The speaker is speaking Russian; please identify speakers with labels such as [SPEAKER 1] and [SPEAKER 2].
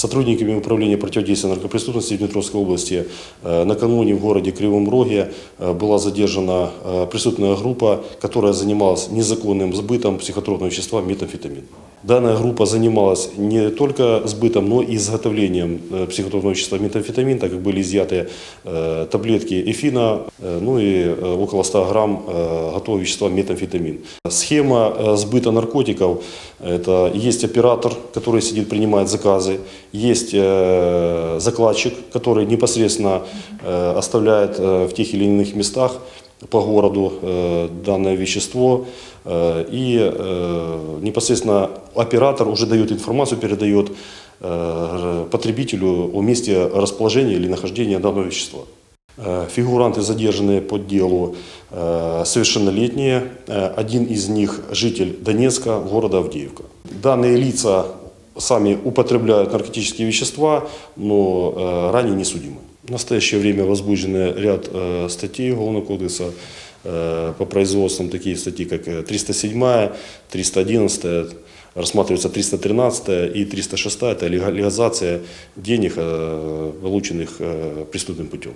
[SPEAKER 1] Сотрудниками Управления противодействия наркопреступности Днепровской области э, накануне в городе Кривом Роге э, была задержана э, преступная группа, которая занималась незаконным сбытом психотропного вещества метамфетамин. Данная группа занималась не только сбытом, но и изготовлением э, психотропного вещества метамфетамин, так как были изъяты э, таблетки эфина, э, ну и около 100 грамм готового вещества метамфетамин. Схема сбыта наркотиков – это есть оператор, который сидит, принимает заказы, есть закладчик, который непосредственно оставляет в тех или иных местах по городу э, данное вещество, э, и э, непосредственно оператор уже дает информацию, передает э, потребителю о месте расположения или нахождения данного вещества. Э, Фигуранты, задержанные по делу, э, совершеннолетние. Э, Один из них житель Донецка, города Авдеевка. Данные лица сами употребляют наркотические вещества, но ранее не судимы. В настоящее время возбуждены ряд э, статей Уголовного кодекса э, по производствам, такие статьи, как э, 307, 311, рассматривается 313 и 306, это легализация денег, э, полученных э, преступным путем.